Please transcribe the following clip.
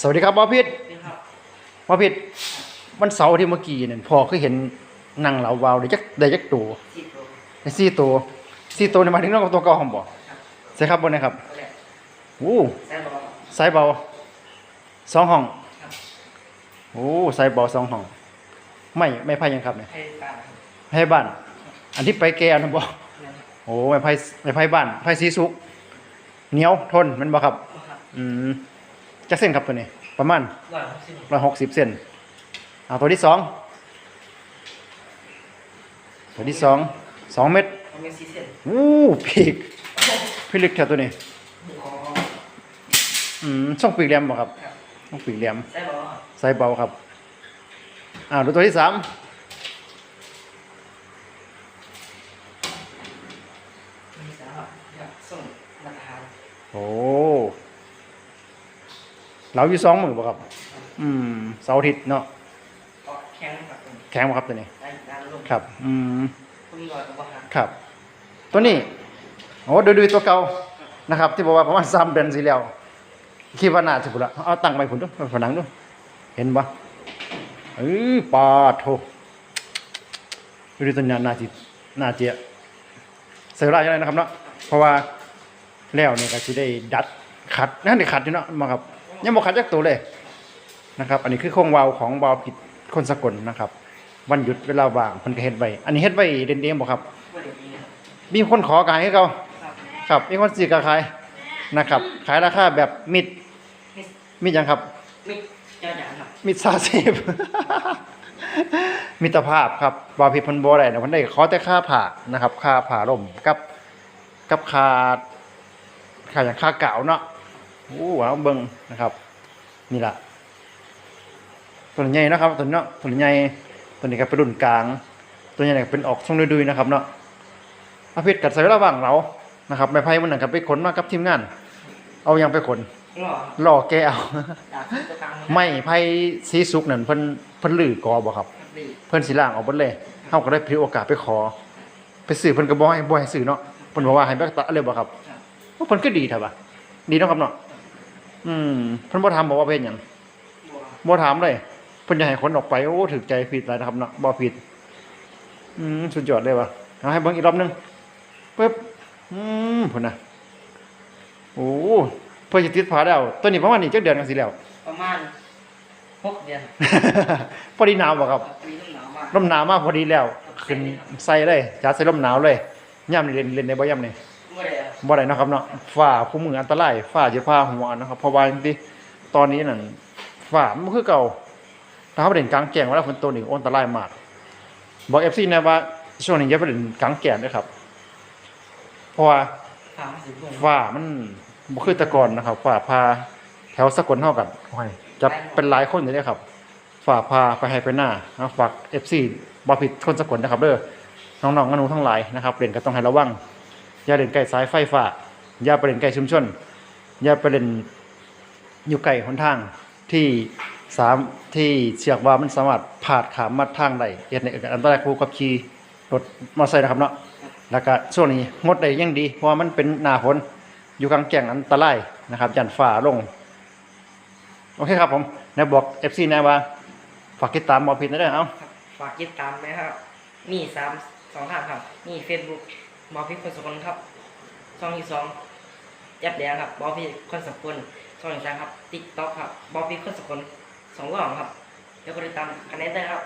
สวัสดีครับหมอพิษนี่ครับหมอพิษวันเสาร์ที่เมื่อกี้เนี่ยพอคือเห็นนั่งเหลาวาวได้จักได้จักตัวสิบโลได้สี่ตัวสี่ตัวนี่หมายถึงน้องกับตัวเก่าของบ่ใช่ครับบนนะครับก็แหละโอ้แซ่บบอกสายเบาสองห้องครับโอ้สายเบาสองห้อง ไม่ไม่ไพ่ยังครับเนี่ยให้ตาครับให้บ้าน อันที่ไปแกอันนะบ่นั่นครับโอ้ไม่ไพ่ไม่ไพ่บ้านไพ่สีสุกเหนียวทนแมันบ่ครับครับอืม จักเส้นครับตัวนี้ ประมาณร้อยหกสิบร้อยหกสิบเซนเอาตัวที่สองตัวที่สองสองเม็ดมันมีซีเซนอู้ปีกพี่ลึกแถวตัวนี้ของอืมช่องปีกแหลมบ่ครับครับช่องปีกแหลมแซ่บบอกใส่เบาครับอ้าวดูตัวที่สามมีสาระครับส่งมาตรฐานโอ้ เราอยู่สองมือบ่ครับ อืมเสาร์อาทิตย์เนาะก็แข็งครับผมแข็งบ่ครับตัวนี้ ได้ด้านลงครับ อืม คุณร้อยกว่าครับครับ ตัวนี้โอ้ดูดูตัวเก่านะครับ ที่บอกว่าประมาณสามเดือนสิแล้วคิดว่าน่าจะพุ่นละเอาตั้งไปพุ่นดูไปผนังดูเห็นปะเออปาโทดูดิตัวนี้น่าจิน่าเจียใส่เวลาอย่างไรนะครับเนาะเพราะว่าแล้วเนี่ยก็จะได้ดัดขัดนั่นได้ขัดอยู่เนาะมาครับ ยังบอกขัดจักตัวเลยนะครับ อันนี้คือโครงวาล์วของวาล์วผิดคนสกลนะครับ วันหยุดเวลาว่างเพิ่นก็เฮ็ดไว้อันนี้เฮ็ดไว้เด่นๆบ่ครับว่าเดี๋ยวนี้ครับ มีคนขอกายให้เขาครับครับมีคนซื้อกขายนะครับ ขายราคาแบบมิดมิสมิดหยังครับ มิสเจ้าหยางครับมิดซาเซฟมิตรภาพครับบ่ผิดเพิ่นบ่ได้นะเพิ่นได้ขอแต่ค่าผ่านะครับ ค่าผ่าล่มกับกับค่าค่าอย่างค่ากาวเนาะ โอ้ว้าวเบิ่งนะครับ นี่ล่ะตัวใหญ่นะครับ ตัวนี้เนาะตัวใหญ่ตัวนี้ก็เป็นรุ่นกลาง ตัวใหญ่ก็เป็นออกช่องดุยๆนะครับเนาะอาพิษกัดใส่เวลาว่างเรานะครับไม่ไพ่มันนั่นก็ไปขนมากับทีมงาน เอายังไปขนหล่อครับล่อแกเอาดาบตัวกลางไม่ไพ่สีสุกนั่นเพิ่นเพิ่นลือกอบ่ครับครับดีเพิ่นสิล่างออกเบิดเลยเฮาก็ได้ถือโอกาสไปขอ ไปซื้อเพิ่นก็บ่ให้บ่ให้ซื้อเนาะเพิ่นบอกว่าให้ไปตัดเลยบ่ครับครับว่าเพิ่นก็ดีแท้บ่ะดีเนาะครับเนาะ อืมเพิ่นบ่ถามบอกว่าเป็นหยังบัวบ่ถามเลยเพิ่นจะให้คนออกไปโอ้ถึกใจผิดหลายนะครับเนาะบ่ผิด อืมสุดยอดเลยว่ะเอาให้เบิ่งอีกรอบหนึงปึ๊บอืมพุ่นน่ะโอ้เพิ่นสิติดผาแล้วตัวนี้ประมาณนี้จักเดือนกันสิแล้ว ประมาณหกเดือน พอดีหนาวบ่ครับมีต้นหนาวมาก ลมหนาวมากพอดีแล้ว ขึ้นใส่เลยจัดใส่ลมหนาวเลยย่ำนี่เล่นเล่นในบ่ย่ำนี่เมื่อไหร่อะ บ่ได้นะครับเนาะฟ้าคู่มืออันตรายฟ้าจะพาหัวนะครับเพราะว่าจริงตอนนี้นั่นฟ้ามันคือเก่าถ้าเขาไปเล่นกลางแจ้งเวลาฝนตกนี่อันตรายมาก บอก FC นะว่าช่วงนี้อย่าไปเล่นกลางแจ้งด้วยครับ เพราะว่าสามสิบโลฟ้ามันบ่คือต่ก่อนนะครับฟ้าพาแถวสกลเท่ากันจะเป็นหลายคนอยู่เด้ครับฟ้าพาไปให้ไปหน้าฝาก FC บ่ผิดคนสกลนะครับเด้อน้องๆอนุทั้งหลายนะครับเล่นก็ต้องให้ระวัง อย่าเล่นใกล้สายไฟฟ้าอย่าไปเล่นใกล้ชุมชนอย่าไปเล่นอยู่ใกล้หนทางที่สามที่เชือกว่ามันสามารถพาดขามมาทางได้เฮ็ดให้เกิดอันตรายผู้ขับขี่รถมอเตอร์ไซค์นะครับเนาะแล้วก็ช่วงนี้งดได้ยังดี เพราะว่ามันเป็นหน้าฝนอยู่กลางแจ้งอันตรายนะครับยันฝ่าลง โอเคครับผมนายบอก FC นายว่าฝากติดตามหมอพิษนะเด้อเอ้าครับฝากติดตามนะครับนี่สามสองทางครับนี่เฟซบุ๊ก บอพิคนสกลครับช่องที่สองแอปแดงครับบอพิคนสกลช่องที่สามครับติ๊กต็อกครับบอพิคนสกลสองรอบครับแล้วก็ติดตามกันได้ครับ